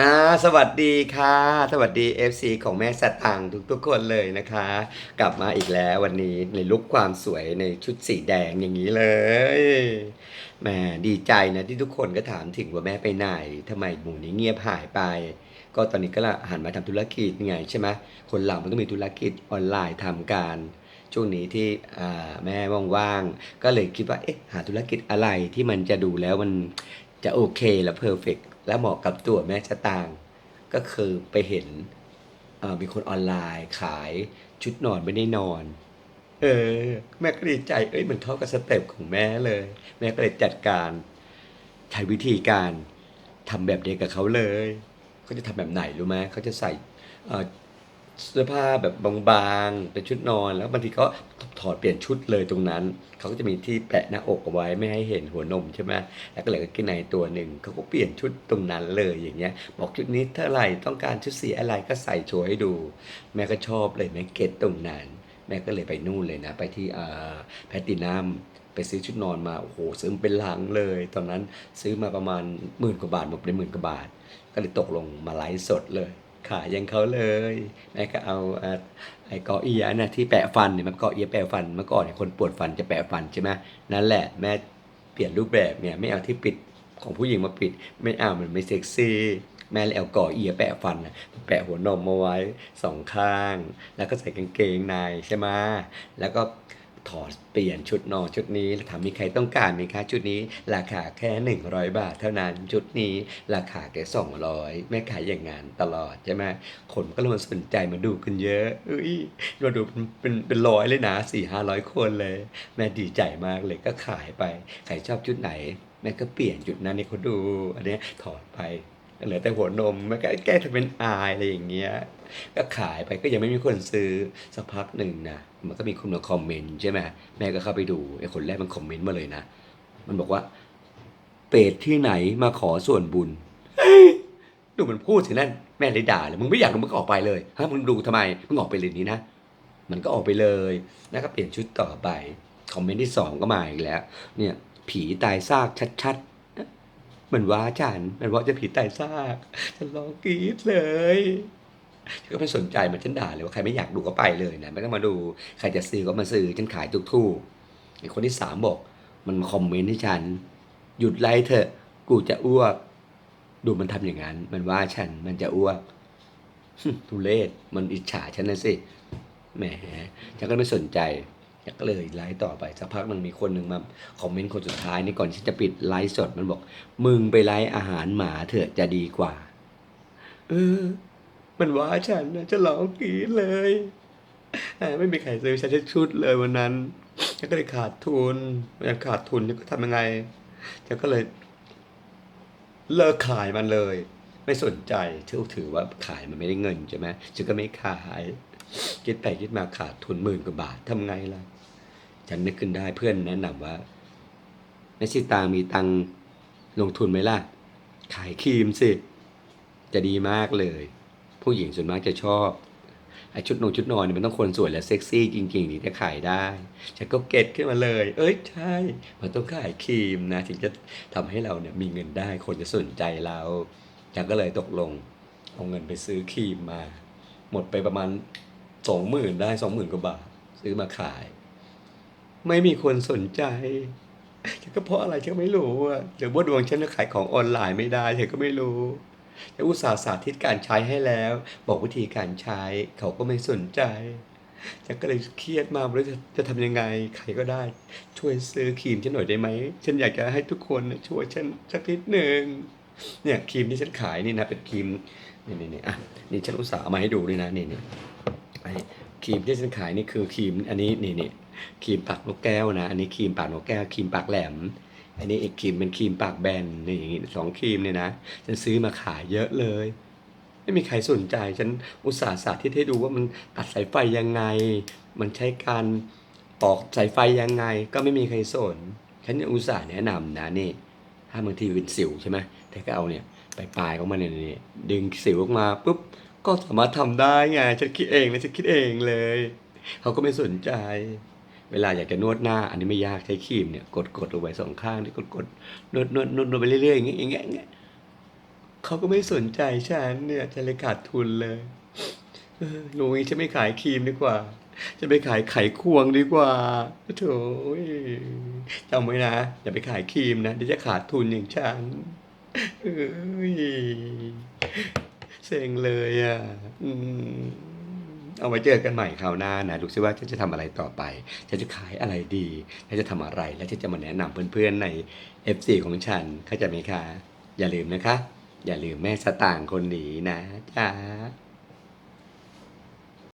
อ่าสวัสดีค่ะ สวัสดี FC ของแม่สตังค์ทุกคนเลยนะคะ กลับมาอีกแล้ววันนี้ในลุคความสวยในชุดสีแดงอย่างนี้เลยแหมดีใจนะที่ทุกคนก็ถามถึงว่าแม่ไปไหนทำไมหมูนี้เงียบหายไป ก็ตอนนี้ก็ละหันมาทำธุรกิจไงใช่ไหมคนเรามันต้องมีธุรกิจออนไลน์ทำการช่วงนี้ที่แม่ว่างๆก็เลยคิดว่าเอ๊ะหาธุรกิจอะไรที่มันจะดูแล้วมันจะโอเคและเพอร์เฟก และเหมาะกับตัวแม่ชะตางก็คือไปเห็นมีคนออนไลน์ขายชุดนอนไม่ได้นอน เออ แม่ก็ดีใจ เอ้ยมันเข้ากับสเต็ปของแม่เลย แม่ก็เลยจัดการใช้วิธีการทำแบบเดียวกับเขาเลย เขาจะทำแบบไหนรู้ไหมเขาจะใส่ เสื้อผ้าแบบบางๆเป็นชุดนอน แล้วบางทีก็ถอดเปลี่ยนชุดเลยตรงนั้น เขาก็จะมีที่แปะหน้าอกเอาไว้ไม่ให้เห็นหัวนมใช่ไหมแล้วก็เหลือกางเกงในตัวหนึ่งเขาก็เปลี่ยนชุดตรงนั้นเลยอย่างเงี้ย บอกชุดนี้เท่าไหร่ต้องการชุดสีอะไรก็ใส่โชว์ให้ดู แม่ก็ชอบเลยแม่เก็ตตรงนั้น แม่ก็เลยไปนู่นเลยนะ ไปที่อ่าแพตตินัมไปซื้อชุดนอนมาโอ้โหซื้อเป็นลังเลย ตอนนั้นซื้อมาประมาณหมื่นกว่าบาทหมดไปหมื่นกว่าบาท ก็เลยตกลงมาไลฟ์สดเลย ขายังเขาเลยแม่ก็เอาไอ้เกาะเอียนะที่แปะฟันเนี่ยมันเกาะเอียแปะฟันเมื่อก่อนเนี่ยคนปวดฟันจะแปะฟันใช่ไหมนั่นแหละแม่เปลี่ยนรูปแบบเนี่ยไม่เอาที่ปิดของผู้หญิงมาปิด ไม่เอามันไม่เซ็กซี่แม่เลยเอาก่อเอียแปะฟันน่ะแปะหัวนมมาไว้สองข้าง แล้วก็ใส่กางเกงในใช่ไหมแล้วก็ ถอดเปลี่ยนชุดนอนชุดนี้ถามมีใครต้องการไหมคะชุดนี้ราคาแค่ 100 บาท เท่านั้นชุดนี้ราคาแค่200 แม่ขายอย่างงานตลอดใช่ไหมคนก็เลยมาสนใจมาดูกันเยอะเอ้ยมาดูเป็นเป็นร้อยเลยนะสี่ห้าร้อยคนเลย แม่ดีใจมากเลยก็ขายไปใครชอบชุดไหน แม่ก็เปลี่ยนจุดนั้นให้เขาดู อันนี้ถอดไป เหลือแต่หัวนมแม่ก็แก้ทำเป็นอายอะไรอย่างเงี้ย ก็ขายไปก็ยังไม่มีคนซื้อสักพักหนึ่งนะมันก็มีคนมาคอมเมนต์ใช่ไหมแม่ก็เข้าไปดูไอ้คนแรกมันคอมเมนต์มาเลยนะ มันบอกว่าเปรตที่ไหนมาขอส่วนบุญเฮ้ยดูมันพูดสินั่นแม่เลยด่าเลยมึงไม่อยากดูมึงก็ออกไปเลยฮะมึงดูทำไมมึงออกไปเลยนี้นะมันก็ออกไปเลยแล้วก็เปลี่ยนชุดต่อไปคอมเมนต์ที่สองก็มาอีกแล้ว เนี่ย ผีตายซากชัดๆ มันว่าฉันมันว่าจะผีตายซากฉันร้องกรี๊ดเลยฉันก็ไม่สนใจมันฉันด่าเลยว่าใครไม่อยากดูก็ไปเลยนะไม่ต้องมาดูใครจะซื้อก็มาซื้อฉันขายทุกๆไอ้คนที่สามบอก มันมาคอมเมนต์ให้ฉัน หยุดไลฟ์เถอะ กูจะอ้วก ดูมันทำอย่างนั้น มันว่าฉันมันจะอ้วกทุเลศมันอิจฉาฉันนะสิแหมฉันก็ไม่สนใจ ก็เลยไลฟ์ต่อไปสักพักหนึ่งมีคนหนึ่งมาคอมเมนต์คนสุดท้ายนี่ก่อนที่จะปิดไลฟ์สดมันบอก มึงไปไลฟ์อาหารหมาเถอะจะดีกว่า เออ มันว่าฉันนะจะร้องกรีดเลยไม่มีใครซื้อฉันชุดเลยวันนั้นฉันก็เลยขาดทุนอยากขาดทุนฉันก็ทำยังไงฉันก็เลย เลิกขายมันเลย ไม่สนใจถือถือว่าขายมันไม่ได้เงินใช่ไหมฉันก็ไม่ขาย คิดไปคิดมาขาดทุนหมื่นกว่าบาททำไงล่ะ ฉันนึกขึ้นได้เพื่อนแนะนำว่าแม่ชิตางมีตังลงทุนไหมล่ะ ขายครีมสิ จะดีมากเลย ผู้หญิงส่วนมากจะชอบไอชุดนงชุดนอนเนี่ยมันต้องคนสวยและเซ็กซี่จริงๆถึงจะขายได้ ฉันก็เก็ตขึ้นมาเลย เอ้ยใช่มันต้องขายครีมนะถึงจะทำให้เราเนี่ยมีเงินได้คนจะสนใจเราฉันก็เลยตกลง เอาเงินไปซื้อครีมมา หมดไปประมาณ สองหมื่นได้สองหมื่นกว่าบาท ซื้อมาขาย ไม่มีคนสนใจฉันก็เพราะอะไรฉันไม่รู้อะหรือว่าดวงฉันจะขายของออนไลน์ไม่ได้ฉันก็ไม่รู้ฉันอุตส่าห์สาธิตการใช้ให้แล้ว บอกวิธีการใช้เขาก็ไม่สนใจฉันก็เลยเครียดมากไม่รู้จะจะทำยังไงใครก็ได้ ช่วยซื้อครีมฉันหน่อยได้ไหมฉันอยากจะให้ทุกคนช่วยฉันสักนิดหนึ่งเนี่ยครีมที่ฉันขายนี่นะเป็นครีมนี่นี่นี่อะนี่ฉันอุตส่าห์มาให้ดูด้วยนะนี่นี่ ไอ้ครีมที่ฉันขายนี่คือครีมอันนี้นี่นี่ครีมปากนกแก้วนะ อันนี้ครีมปากนกแก้วครีมปากแหลม อันนี้อีกครีมเป็นครีมปากแบนนี่อย่างงี้สองครีมเนี่ยนะฉันซื้อมาขายเยอะเลย ไม่มีใครสนใจฉันอุตส่าห์สาธิตให้ดูว่ามันตัดสายไฟยังไง มันใช้การปอกสายไฟยังไง ก็ไม่มีใครสน ฉันอุตส่าห์แนะนำนะนี่ ถ้าบางทีเป็นสิวใช่ไหมแต่ก็เอาเนี่ยปลายๆของมันเนี่ยดึงสิวออกมาปุ๊บ ก็สามารถทำได้ไงฉันคิดเองนะฉันคิดเองเลย เขาก็ไม่สนใจ เวลาอยากจะนวดหน้า อันนี้ไม่ยากใช้ครีมเนี่ย กดกดลงไปสองข้างที่กดกดนวดนวดนวดนวดไปเรื่อยๆอย่างเงี้ยอย่างเงี้ยเขาก็ไม่สนใจฉันเนี่ยจะเลยขาดทุนเลยเออหนูงี้จะไม่ขายครีมดีกว่า จะไปขายไขควงดีกว่าโถยจำไว้นะอย่าไปขายครีมนะเดี๋ยวจะขาดทุนอย่างฉันเอ้ย เซ็งเลยอะอืมเอาไว้เจอกันใหม่คราวหน้านะดูซิว่าฉันจะทำอะไรต่อไปฉันจะขายอะไรดีฉันจะทำอะไร แล้วฉันจะมาแนะนำเพื่อนๆใน F4 ของฉันเข้าใจไหมคะ อย่าลืมนะคะ อย่าลืมแม่สตางค์คนนี้นะจ๊ะ